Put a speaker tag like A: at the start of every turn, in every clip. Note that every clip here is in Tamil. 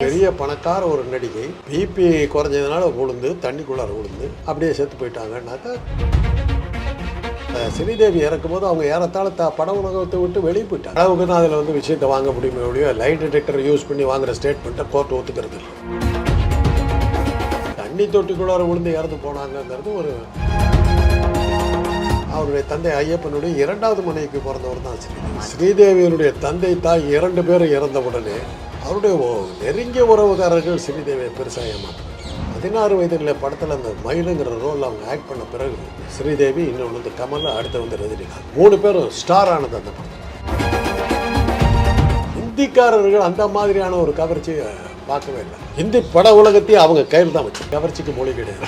A: பெரிய பணக்கார ஒரு நடிகை பிபி குறைஞ்சதுனால விழுந்து தண்ணிக்குள்ளார விழுந்து அப்படியே செத்து போயிட்டாங்கன்னாக்கா ஸ்ரீதேவி இறக்கும்போது அவங்க ஏறத்தாழ த பட உலகத்தை விட்டு வெளியே போயிட்டாங்க. அளவுக்கு தான் அதில் வந்து விஷயத்தை வாங்க முடியுமே ஒழிய லைட் டிடெக்டர் யூஸ் பண்ணி வாங்குற ஸ்டேட்மெண்ட்டை கோர்ட் ஒத்துக்கிறது இல்லை. தண்ணி தொட்டிக்குள்ளார விழுந்து இறந்து போனாங்கங்கிறது ஒரு அவருடைய தந்தை ஐயப்பனுடைய இரண்டாவது மனைவிக்கு பிறந்தவர் தான் ஸ்ரீதேவி ஸ்ரீதேவியனுடைய தந்தை தாய் இரண்டு பேரும் இறந்த உடனே அவருடைய நெருங்கிய உறவுக்காரர்கள் ஸ்ரீதேவியை பெருசாக ஏமாத்தாங்க பதினாறு வயதில் படத்தில் அந்த மயிலுங்கிற ரோல் அவங்க ஆக்ட் பண்ண பிறகு ஸ்ரீதேவி இன்னொன்று வந்து கமல் அடுத்து வந்து ரஜினிகாந்த். மூணு பேரும் ஸ்டார் ஆனது அந்த படம். ஹிந்திக்காரர்கள் அந்த மாதிரியான ஒரு கவர்ச்சியை பார்க்கவே இல்லை. ஹிந்தி பட உலகத்தையும் அவங்க கையில் தான் வச்சு கவர்ச்சிக்கு மொழி கிடையாது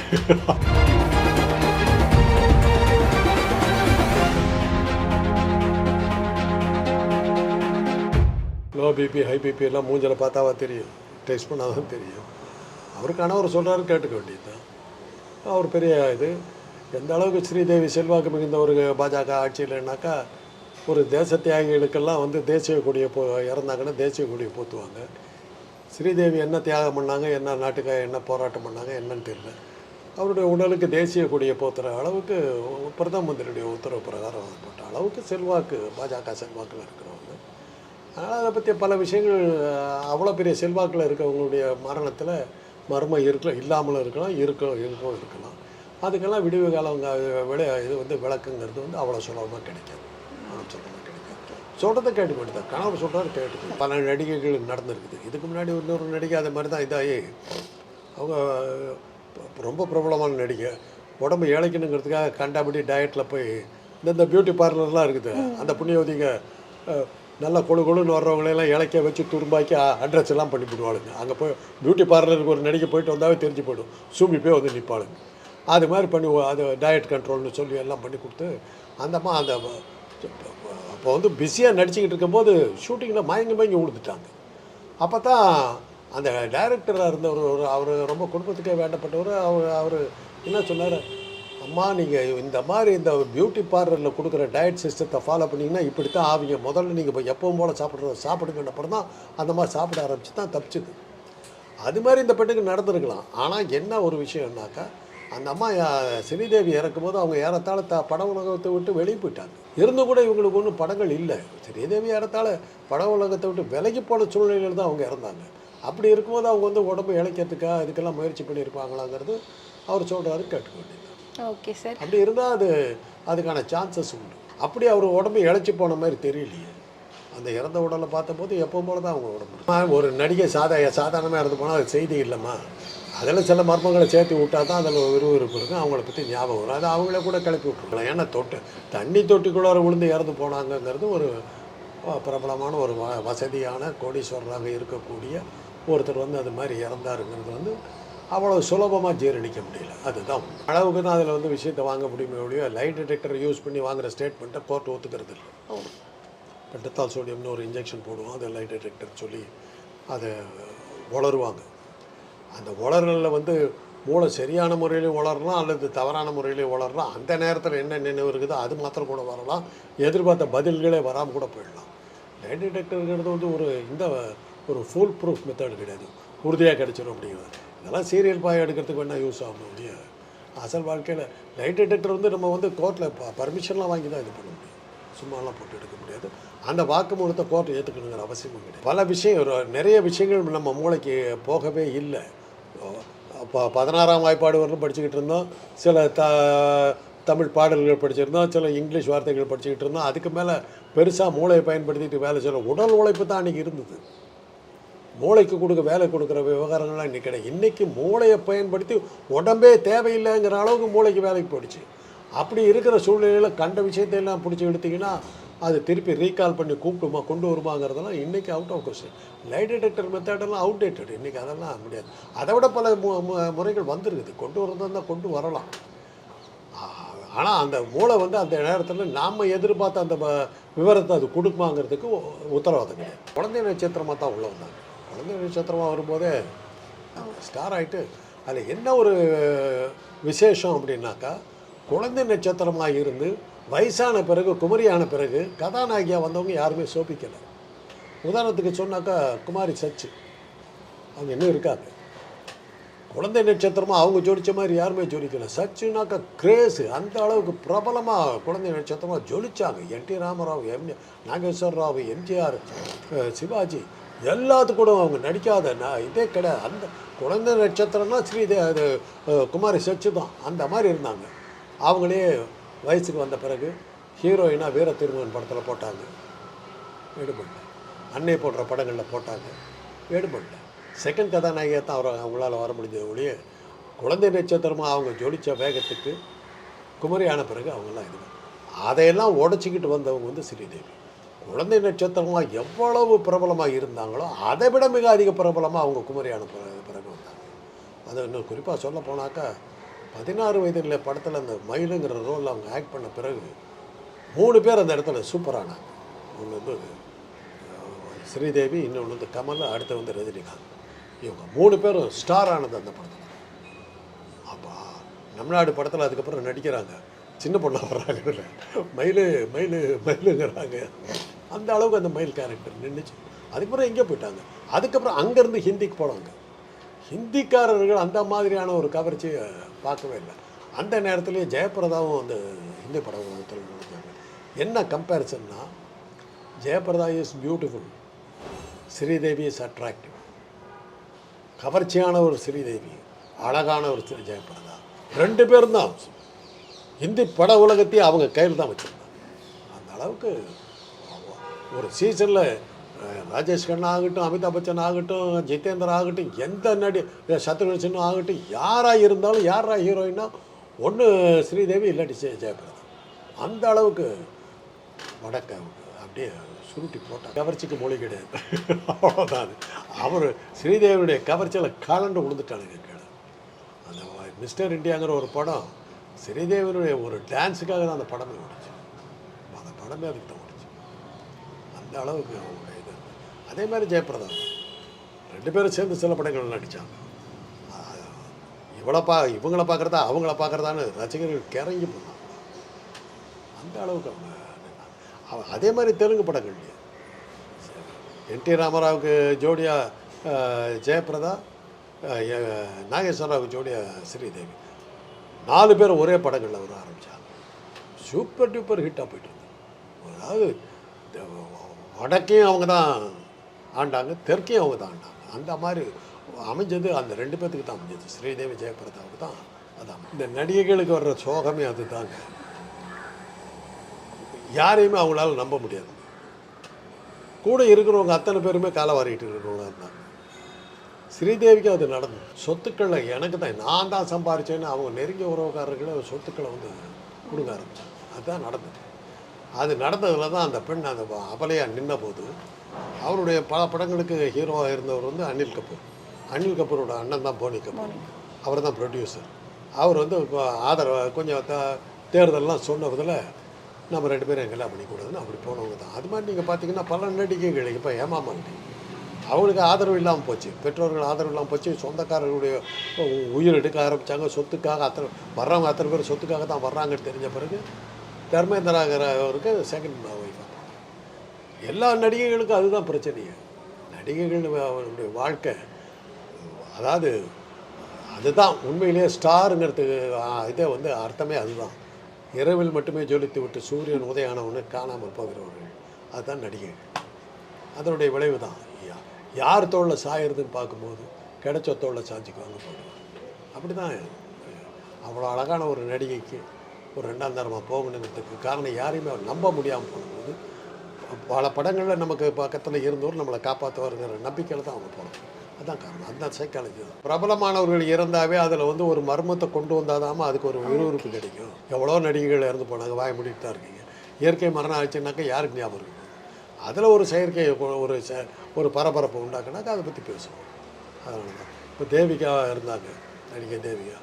A: லோ பிபி ஹை பிபி எல்லாம் மூஞ்சில் பார்த்தாவா தெரியும். டேஸ்ட் பண்ணால் தான் தெரியும் அவர் சொல்கிறாரு கேட்டுக்க வேண்டியது தான் அவர் பெரிய இது. எந்த அளவுக்கு ஸ்ரீதேவி செல்வாக்கு மிகுந்த ஒரு பாஜக ஆட்சியில்னாக்கா ஒரு தேச தியாகிகளுக்கெல்லாம் வந்து தேசிய கொடியை போ இறந்தாங்கன்னா தேசிய கொடியை போத்துவாங்க. ஸ்ரீதேவி என்ன தியாகம் பண்ணாங்க என்ன நாட்டுக்காக என்ன போராட்டம் பண்ணாங்க என்னன்னு தெரியல. அவருடைய உடலுக்கு தேசிய கொடியை போத்துற அளவுக்கு பிரதம மந்திரியுடைய உத்தரவு பிரகாரம் போட்ட அளவுக்கு செல்வாக்கு பாஜக செல்வாக்கில் இருக்கிறோம் அதனால் அதை பற்றி பல விஷயங்கள் அவ்வளோ பெரிய செல்வாக்கில் இருக்கவங்களுடைய மரணத்தில் மர்மம் இருக்கலாம் இல்லாமலும் இருக்கலாம் இருக்க இருக்கவும் இருக்கலாம். அதுக்கெல்லாம் விடுவு காலம் விளை இது வந்து விளக்குங்கிறது வந்து அவ்வளோ சுலபமாக கிடைக்காது. அவ்வளோ சுலபமாக கிடைக்காது. சொல்கிறத கேட்டு மாட்டேன் தான். கணவர் சொல்கிறாரு கேட்டு பல நடிகைகள் நடந்திருக்குது. இதுக்கு முன்னாடி இன்னொரு நடிகை அது மாதிரி தான் இதாகி அவங்க ரொம்ப பிரபலமான நடிகை. உடம்பு இழைக்கணுங்கிறதுக்காக கண்டாபடி டயட்டில் போய் இந்த பியூட்டி பார்லர்லாம் இருக்குது. அந்த புண்ணியவதிங்க நல்லா கொழு கொழுன்னு வர்றவங்களையெல்லாம் இலக்கிய வச்சு துரும்பாக்கி அட்ரஸ் எல்லாம் பண்ணிவிடுவாளுங்க அங்கே போய் பியூட்டி பார்லருக்கு ஒரு நடிகை போயிட்டு வந்தாவே தெரிஞ்சு போயிடும். சூம்பி போய் வந்து நிற்பாளுங்க அது மாதிரி பண்ணி அது டயட் கண்ட்ரோல்னு சொல்லி எல்லாம் பண்ணி கொடுத்து அந்தம்மா அந்த அப்போ வந்து பிஸியாக நடிச்சுக்கிட்டு இருக்கும்போது ஷூட்டிங்கில் மயங்கி மயங்கி விழுந்துட்டாங்க அப்போ தான் அந்த டைரக்டராக இருந்தவர் ஒரு அவர் ரொம்ப குடும்பத்துக்கே வேண்டப்பட்டவர் அவர் அவர் என்ன சொன்னார்? அம்மா நீங்கள் இந்த மாதிரி இந்த பியூட்டி பார்லரில் கொடுக்குற டயட் சிஸ்டத்தை ஃபாலோ பண்ணிங்கன்னா இப்படி தான் ஆவீங்க. முதல்ல நீங்கள் இப்போ எப்பவும் போல் சாப்பிட்ற சாப்பிடுங்கன்ற அப்புறம் தான் அந்த மாதிரி சாப்பிட ஆரம்பிச்சு தான் தப்பிச்சுது. அது மாதிரி இந்த பெண்ணுக்கு நடந்திருக்கலாம். ஆனால் என்ன ஒரு விஷயம்னாக்கா அந்த அம்மா ஸ்ரீதேவி இறக்கும்போது அவங்க ஏறத்தாழ த பட உலகத்தை விட்டு வெளியே போயிட்டாங்க. இருந்தும் கூட இவங்களுக்கு ஒன்றும் படங்கள் இல்லை. ஸ்ரீதேவி ஏறத்தாழ பட உலகத்தை விட்டு விலகி போன சூழ்நிலையில் தான் அவங்க இறந்தாங்க. அப்படி இருக்கும்போது அவங்க வந்து உடம்பு இழைக்கிறதுக்காக அதுக்கெல்லாம் முயற்சி பண்ணியிருப்பாங்களாங்கிறது அவர் சொல்கிறாரு கேட்டுக்க வேண்டியது
B: ஓகே சார்
A: அப்படி இருந்தால் அது அதுக்கான சான்சஸ் உண்டு. அப்படி அவர் உடம்பு இழைச்சி போன மாதிரி தெரியலையே. அந்த இறந்த உடலை பார்த்தபோது எப்பவும் போல தான் அவங்க உடம்பு ஒரு நடிகை சாதா சாதாரணமாக இறந்து போனால் அது செய்தி இல்லைம்மா. அதில் சில மர்மங்களை சேர்த்து விட்டால் தான் அதில் விறுவிறுப்பு இருக்கும் அவங்கள பற்றி ஞாபகம் வரும். அது அவங்கள கூட கிளப்பி விட்டுருக்கலாம். ஏன்னா தொட்டு தண்ணி தொட்டிக்குள்ளார விழுந்து இறந்து போனாங்கங்கிறது ஒரு பிரபலமான ஒரு வ வசதியான கோடீஸ்வரராக இருக்கக்கூடிய ஒருத்தர் வந்து அது மாதிரி இறந்தாருங்கிறது வந்து அவ்வளோ சுலபமாக ஜீரணிக்க முடியல. அதுதான். அளவுக்கு தான் அதில் வந்து விஷயத்தை வாங்க முடியுமே ஒழிய லைட் டிடெக்டர் யூஸ் பண்ணி வாங்குற ஸ்டேட்மெண்ட்டை கோர்ட் ஒத்துக்கிறது இல்லை.
B: ஓ
A: பெட்டத்தால் சோடியம்னு ஒரு இன்ஜெக்ஷன் போடுவோம். அதை லைட் டிடெக்டர் சொல்லி அதை உளருவாங்க அந்த உளறலில் வந்து மூளை சரியான முறையிலையும் உளரலாம் அல்லது தவறான முறையிலையும் உளரலாம் அந்த நேரத்தில் என்ன நினைவு இருக்குதோ அது மாத்திரம் கூட வரலாம். எதிர்பார்த்த பதில்களே வராமல் கூட போயிடலாம். லைட் டிடெக்டருங்கிறது வந்து ஒரு இந்த ஒரு ஃபுல் ப்ரூஃப் மெத்தட் கிடையாது. உறுதியாக கிடைச்சிடும் அப்படிங்கிறது. இதெல்லாம் சீரியல் பாய் எடுக்கிறதுக்கு வேணால் யூஸ் ஆகும் முடிய அசல் வாழ்க்கையில் லைட் டிடெக்டர் வந்து நம்ம வந்து கோர்ட்டில் பர்மிஷன்லாம் வாங்கி தான் இது பண்ண முடியும். சும்மாலாம் போட்டு எடுக்க முடியாது. அந்த வாக்குமூலத்தை கோர்ட் ஏற்றுக்கணுங்கிற அவசியமும் கிடையாது. பல விஷயம் நிறைய விஷயங்கள் நம்ம மூளைக்கு போகவே இல்லை. இப்போ பதினாறாம் வாய்ப்பாடு வரலும் படிச்சுக்கிட்டு இருந்தோம். சில த தமிழ் பாடல்கள் படிச்சிருந்தோம். சில இங்கிலீஷ் வார்த்தைகள் படிச்சுக்கிட்டு இருந்தோம். அதுக்கு மேலே பெருசாக மூளையை பயன்படுத்திட்டு வேலை செய்யணும் உடல் உழைப்பு தான் அன்றைக்கி இருந்தது. மூளைக்கு கொடுக்க வேலை கொடுக்குற விவகாரங்கள்லாம் இன்றைக்கி கிடையாது. இன்றைக்கி மூளையை பயன்படுத்தி உடம்பே தேவையில்லைங்கிற அளவுக்கு மூளைக்கு வேலைக்கு போயிடுச்சு. அப்படி இருக்கிற சூழ்நிலையில் கண்ட விஷயத்தை எல்லாம் பிடிச்சி எடுத்திங்கன்னா அது திருப்பி ரீகால் பண்ணி கூப்பிடுமா கொண்டு வருமாங்கிறதெல்லாம் இன்றைக்கி out of question light detector மெத்தடெல்லாம் outdated இன்றைக்கி அதெல்லாம் முடியாது. அதை விட பல மு- முறைகள் வந்துருக்குது. கொண்டு வரதான் இருந்தால் கொண்டு வரலாம். ஆனால் அந்த மூளை வந்து அந்த நேரத்தில் நாம் எதிர்பார்த்த அந்த விவரத்தை அது கொடுக்குமாங்கிறதுக்கு உத்தரவாதம் கிடையாது. குழந்தை நட்சத்திரமாக தான் உள்ள வந்தாங்க குழந்தை நட்சத்திரமாக வரும்போதே ஸ்டார் ஆகிட்டு அதில் என்ன ஒரு விசேஷம் அப்படின்னாக்கா குழந்தை நட்சத்திரமாக இருந்து வயசான பிறகு குமரியான பிறகு கதாநாயகியாக வந்தவங்க யாருமே சோபிக்கலை. உதாரணத்துக்கு சொன்னாக்கா குமாரி சச்சு. அவங்க இன்னும் இருக்காங்க. குழந்தை நட்சத்திரமாக அவங்க ஜொலிச்ச மாதிரி யாருமே ஜொலிக்கல. சச்சுனாக்கா கிரேஸு அந்த அளவுக்கு பிரபலமாக குழந்தை நட்சத்திரமாக ஜொலிச்சாங்க. N T Ramarao M Nageswara Rao MGR Sivaji எல்லாத்து கூட அவங்க நடிக்காத நான் இதே கிடையாது அந்த குழந்தை நட்சத்திரம்னா ஸ்ரீதே அது குமாரி சச்சு தான். அந்த மாதிரி இருந்தாங்க. அவங்களே வயசுக்கு வந்த பிறகு ஹீரோயினாக வீர திருமகன் படத்தில் போட்டாங்க. எடுபடல. அன்னை போன்ற படங்களில் போட்டாங்க. எடுபடல. செகண்ட் கதாநாயகியாக தான் அவர் அவங்களால வர முடிஞ்சது ஒழிய குழந்தை நட்சத்திரமாக அவங்க ஜொலித்த வேகத்துக்கு குமரியான பிறகு அவங்கெல்லாம் இது அதையெல்லாம் உடச்சிக்கிட்டு வந்தவங்க வந்து ஸ்ரீதேவி. குழந்தை நட்சத்திரமாக எவ்வளவு பிரபலமாக இருந்தாங்களோ அதை விட மிக அதிக பிரபலமாக அவங்க குமரியான பிறகு பிறகு வந்தாங்க. அது இன்னும் குறிப்பாக சொல்ல போனாக்கா பதினாறு வயதில் படத்தில் அந்த மயிலுங்கிற ரோலில் அவங்க ஆக்ட் பண்ண பிறகு மூணு பேர் அந்த இடத்துல சூப்பரானாங்க ஒன்று வந்து ஸ்ரீதேவி இன்னொன்று வந்து கமல் அடுத்து வந்து ரஜினிகாந்த். இவங்க மூணு பேரும் ஸ்டார் ஆனது அந்த படத்தில். அப்போ தமிழ்நாடு படத்தில் அதுக்கப்புறம் நடிக்கிறாங்க. சின்ன பொண்ணாக வர்றாங்க மயிலு மயிலு மயிலுங்கிறாங்க. அந்த அளவுக்கு அந்த மயில் கேரக்டர் நின்றுச்சு அதுக்கப்புறம் எங்கே போயிட்டாங்க. அதுக்கப்புறம் அங்கேருந்து ஹிந்திக்கு போனாங்க. ஹிந்திக்காரர்கள் அந்த மாதிரியான ஒரு கவர்ச்சியை பார்க்கவே இல்லை. அந்த நேரத்துலேயே ஜெயபிரதாவும் அந்த ஹிந்தி படம் உலகத்தில் என்ன கம்பேரிசன்னா Jayaprada is beautiful Sridevi is attractive கவர்ச்சியான ஒரு ஸ்ரீதேவி அழகான ஒரு ஸ்ரீ ஜெயபிரதா ரெண்டு பேரும் தான். ஹிந்தி பட உலகத்தையும் அவங்க கையில் தான் வச்சுருந்தாங்க. அந்த அளவுக்கு ஒரு சீசனில் ராஜேஷ் கண்ணா ஆகட்டும் அமிதாப் பச்சன் ஆகட்டும் ஜிதேந்தர் ஆகட்டும் எந்த நடி சத்ருகன் சின்னம் ஆகட்டும் யாராக இருந்தாலும் யாரா ஹீரோயினா ஒன்று ஸ்ரீதேவி இல்லாட்டி ஜெயபிரதா. அந்த அளவுக்கு வடக்க அப்படியே சுருட்டி போட்டால் கவர்ச்சிக்கு மொழி கிடையாது. அவ்வளோதான் அவர் ஸ்ரீதேவியுடைய கவர்ச்சியில் கலண்டு விழுந்துட்டானுங்க கீழே அந்த மிஸ்டர் இண்டியாங்கிற ஒரு படம் ஸ்ரீதேவியுடைய ஒரு டான்ஸுக்காக தான் அந்த படமே ஓடிச்சு. அந்த படமே அதுக்கு அந்த அளவுக்கு அவங்களுடைய இது. அதே மாதிரி ஜெயபிரதா ரெண்டு பேரும் சேர்ந்து சில படங்கள் நடித்தாங்க இவளை பா இவங்கள பார்க்குறதா அவங்கள பார்க்குறதான்னு ரசிகர்கள் கிறங்கி போனாங்க. அந்த அளவுக்கு அவங்க அவ- அதே மாதிரி தெலுங்கு படங்கள்லையே. என் டி ராமராவுக்கு ஜோடியா ஜெயபிரதா எ- நாகேஸ்வரராவுக்கு ஜோடியா ஸ்ரீதேவி. நாலு பேர் ஒரே படங்களில் வர ஆரம்பித்தாங்க சூப்பர் டூப்பர் ஹிட்டாக போயிட்டு இருந்தது. அதாவது வடக்கையும் அவங்க தான் ஆண்டாங்க தெற்கையும் அவங்க தான் ஆண்டாங்க. அந்த மாதிரி அமைஞ்சது அந்த ரெண்டு பேர்த்துக்கு தான் அமைஞ்சது. ஸ்ரீதேவி ஜெயபிரதாவுக்கு தான் அதான் இந்த நடிகைகளுக்கு வர்ற சோகமே அதுதாங்க. யாரையுமே அவங்களால நம்ப முடியாது. கூட இருக்கிறவங்க அத்தனை பேருமே காலை வாரிட்டு இருக்கிறவங்க இருந்தாங்க. ஸ்ரீதேவிக்கு அது நடந்தது. சொத்துக்களை எனக்கு தான் நான் தான் சம்பாரிச்சேன்னு அவங்க நெருங்கிய உறவுக்காரர்களே சொத்துக்களை வந்து கொடுக்க ஆரம்பிச்சாங்க. அதுதான் நடந்தது. அது நடந்ததில் தான் அந்த பெண் அந்த அபலையாக நின்ன போது அவருடைய பல படங்களுக்கு ஹீரோவாக இருந்தவர் வந்து அனில் கபூர். அனில் கபூரோட அண்ணன் தான் போனி கபூர். அவர் தான் ப்ரொடியூசர் அவர் வந்து ஆதரவு கொஞ்சம் தேர்தல்லாம் சொன்னதில் நம்ம ரெண்டு பேரும் கல்யாணம் பண்ணிக்கூடாதுன்னு அப்படி போனவங்க தான். அது மாதிரி நீங்கள் பார்த்தீங்கன்னா பல நடிகைகள் இப்போ ஏமாமாண்டி அவங்களுக்கு ஆதரவு இல்லாமல் போச்சு. பெற்றோர்கள் ஆதரவு இல்லாமல் போச்சு. சொந்தக்காரர்களுடைய உயிர் எடுக்க ஆரம்பித்தாங்க சொத்துக்காக அத்தனை வர்றவங்க அத்தனை பேர் சொத்துக்காக தான் வர்றாங்கன்னு தெரிஞ்ச பிறகு தர்மேந்திராகிறவருக்கு செகண்ட் ஒய்ஃபாக எல்லா நடிகைகளுக்கும் அதுதான் பிரச்சனையே. நடிகைகள் அவருடைய வாழ்க்கை அதாவது அதுதான் உண்மையிலேயே ஸ்டாருங்கிறதுக்கு இதே வந்து அர்த்தமே அதுதான். இரவில் மட்டுமே ஜொலித்து விட்டு சூரியன் உதயானவனு காணாமல் போகிறவர்கள் அதுதான் நடிகை அதனுடைய விளைவு தான். யா- யார் தோளில் சாயறதுன்னு பார்க்கும்போது கிடைச்ச தோளில் சாஞ்சிக்குவாங்க போடுவாங்க அப்படி தான் அவ்வளோ அழகான ஒரு நடிகைக்கு ஒரு ரெண்டாம் தரமாக போகணுங்கிறதுக்கு காரணம் யாரையுமே நம்ப முடியாமல் போகும்போது பல படங்களில் நமக்கு பக்கத்தில் இருந்தவர் நம்மளை காப்பாற்றுவாருங்கிற நம்பிக்கையில் தான் அவங்க போனோம். அதான் காரணம். அதுதான் சைக்காலஜி தான். பிரபலமானவர்கள் இறந்தாவே அதில் வந்து ஒரு மர்மத்தை கொண்டு வந்தாதாம அதுக்கு ஒரு விறுவிறுப்பு கிடைக்கும். எவ்வளோ நடிகைகள் இறந்து போனாங்க வாய மூடிட்டு தான் இருக்கீங்க. இயற்கை மரணம் ஆச்சுன்னாக்கா யாருக்கு ஞாபகம் இருக்கும் அதில் ஒரு செயற்கை ஒரு ஒரு பரபரப்பு உண்டாக்குனாக்கா அதை பற்றி பேசுவோம். அதனால தான் இப்போ தேவிகா இருந்தாங்க நடிகை தேவிகா.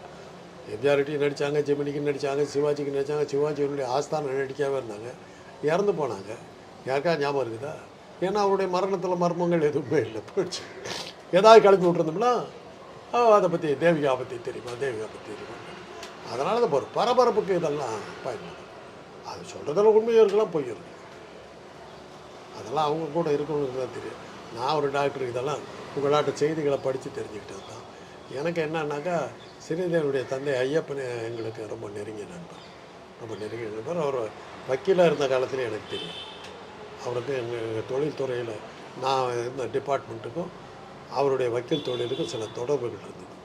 A: எம்ஜிஆர்டியும் நடித்தாங்க ஜெமினிக்கு நடித்தாங்க சிவாஜிக்கு நடித்தாங்க சிவாஜியினுடைய ஆஸ்தான நடிக்காவே இருந்தாங்க. இறந்து போனாங்க. யாருக்கா ஞாபகம் இருக்குதா? ஏன்னா அவருடைய மரணத்தில் மர்மங்கள் எதுவுமே இல்லை. போயிடுச்சு ஏதாவது கலந்து விட்டுருந்தோம்னா அதை பற்றி தேவிகா பற்றி தெரியுமா? தேவிகா பற்றி தெரியுமா? அதனால தான் ஒரு பரபரப்புக்கு இதெல்லாம் பயன்படும் அது சொல்கிறதெல்லாம் உண்மையாக இருக்கலாம் பொய் இருக்கலாம். அதெல்லாம் அவங்க கூட இருக்கவங்களுக்கு தான் தெரியும். நான் ஒரு டாக்டர் இதெல்லாம் உங்களாட்ட செய்திகளை படித்து தெரிஞ்சுக்கிட்டது தான். எனக்கு என்னன்னாக்கா ஸ்ரீதேவியுடைய தந்தை ஐயப்பன் எங்களுக்கு ரொம்ப நெருங்கிய நண்பர். ரொம்ப நெருங்கிய நண்பர். அவர் வக்கீலாக இருந்த காலத்துல எனக்கு தெரியும். அவருக்கு எங்கள் தொழில்துறையில் நான் இருந்த டிபார்ட்மெண்ட்டுக்கும் அவருடைய வக்கீல் தொழிலுக்கும் சில தொடர்புகள் இருந்தது.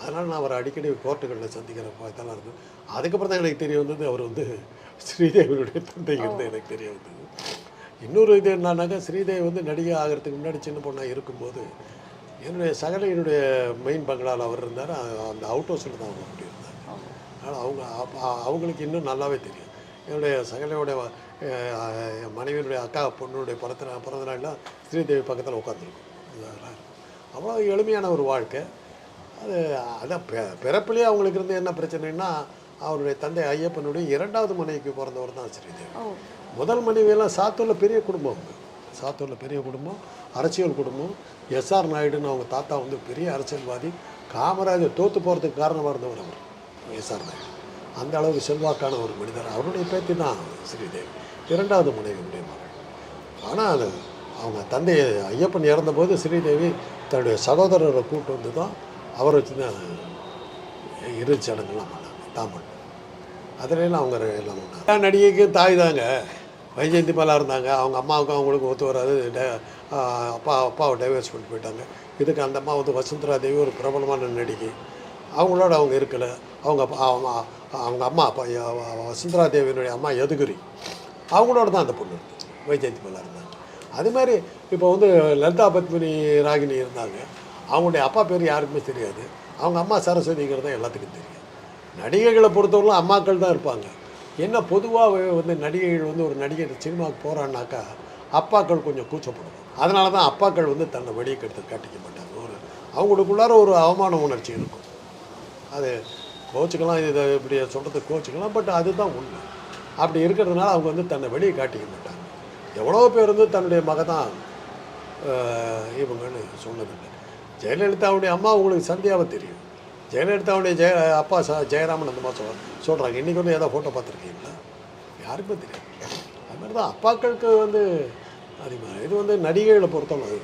A: அதனால் நான் அவரை அடிக்கடி கோர்ட்டுகளில் சந்திக்கிற இதெல்லாம் இருந்தது அதுக்கப்புறம் தான் எனக்கு தெரிய வந்தது அவர் வந்து ஸ்ரீதேவியுடைய தந்தை இருந்து எனக்கு தெரிய வந்தது. இன்னொரு இது என்னன்னாக்கா ஸ்ரீதேவி வந்து நடிகை ஆகிறதுக்கு முன்னாடி சின்ன பொண்ணாக இருக்கும்போது என்னுடைய சகலையினுடைய மெயின் பங்களாவில் அவர் இருந்தார் அந்த அவுட் ஹவுஸில் தான் அவங்க குடியிருந்தாங்க அதனால் அவங்க அப்ப- அவங்களுக்கு இன்னும் நல்லாவே தெரியும். என்னுடைய சகலையோடைய மனைவியினுடைய அக்கா பொண்ணுடைய பிறந்த பிறந்த நாள்லாம் ஸ்ரீதேவி பக்கத்தில் உட்காந்துருக்கும் அவ்வளோ எளிமையான ஒரு வாழ்க்கை. அது அதான் பெ பிறப்புலேயே அவங்களுக்கு இருந்து என்ன பிரச்சனைன்னா அவருடைய தந்தை ஐயப்பனுடைய இரண்டாவது மனைவிக்கு பிறந்தவர் தான் ஸ்ரீதேவி. முதல் மனைவியெல்லாம் சாத்தூரில் பெரிய குடும்பம். அவங்க சாத்தூரில் பெரிய குடும்பம் அரசியல் குடும்பம். எஸ்ஆர் நாயுடுன்னு அவங்க தாத்தா வந்து பெரிய அரசியல்வாதி. காமராஜர் தோற்று போகிறதுக்கு காரணமாக இருந்தவர் அவர் எஸ்ஆர் நாயுடு. அந்த அளவுக்கு செல்வாக்கான ஒரு மனிதர். அவருடைய பேத்தி தான் ஸ்ரீதேவி. இரண்டாவது மனைவியுடைய மகள். ஆனால் அது அவங்க தந்தை ஐயப்பன் இறந்தபோது ஸ்ரீதேவி தன்னுடைய சகோதரரை கூப்பிட்டு வந்து தான் அவரை வச்சு தான் இறுதி சடங்குலாம் பண்ணாங்க. தாம்பன் பண்ணாங்க அவங்க எல்லாம் பண்ணாங்க. நடிகைக்கு தாய் தாங்க. வைஜெயந்தி இருந்தாங்க. அவங்க அம்மாவுக்கும் அவங்களுக்கும் ஒத்து வராது. டே- அப்பா அப்பாவை டைவர்ஸ் பண்ணிட்டு போயிட்டாங்க. இதுக்கு அந்த அம்மா வந்து வசுந்தரா தேவி ஒரு பிரபலமான நடிகை. அவங்களோட அவங்க இருக்கலை. அவங்க அவங்க அவங்க அம்மா அப்பா வசுந்தரா தேவியினுடைய அம்மா எதுகுரி அவங்களோட தான் அந்த பொண்ணு இருந்துச்சு. வைஜெயந்தி மேலே இருந்தாங்க. அது மாதிரி இப்போ வந்து லலிதா பத்மினி ராகினி இருந்தாங்க. அவங்களுடைய அப்பா பேர் யாருக்குமே தெரியாது. அவங்க அம்மா சரஸ்வதிங்கிறது தான் எல்லாத்துக்கும் தெரியும். நடிகைகளை பொறுத்தவரைக்கும் அம்மாக்கள் தான் இருப்பாங்க. என்ன பொதுவாகவே வந்து நடிகைகள் வந்து ஒரு நடிகை சினிமாவுக்கு போகிறான்னாக்கா அப்பாக்கள் கொஞ்சம் கூச்சப்படுவாங்க. அதனால தான் அப்பாக்கள் வந்து தன்னை வெளியே கெடுத்து காட்டிக்க மாட்டாங்க. ஒரு அவங்களுக்குள்ளார ஒரு அவமான உணர்ச்சி இருக்கும். அது கோச்சுக்கலாம் இதை இப்படி சொல்கிறது கோச்சுக்கலாம் பட் அதுதான் உண்மை. அப்படி இருக்கிறதுனால அவங்க வந்து தன்னை வெளியே காட்டிக்க மாட்டாங்க. எவ்வளோ பேர் வந்து தன்னுடைய மக தான் இவங்கன்னு சொன்னதில்லை. ஜெயலலிதாவுடைய அம்மா உங்களுக்கு சந்தியாவை தெரியும். ஜெயலலிதாவுடைய ஜெய அப்பா ச ஜெயராமன் அந்த மாதிரி சொல்கிறாங்க சொல்கிறாங்க இன்றைக்கி வந்து ஏதோ ஃபோட்டோ பார்த்துருக்கீங்களா? யாருக்குமே தெரியாது. அது மாதிரி தான் அப்பாக்களுக்கு வந்து அதிகமாக இது வந்து நடிகைகளை பொறுத்தவரை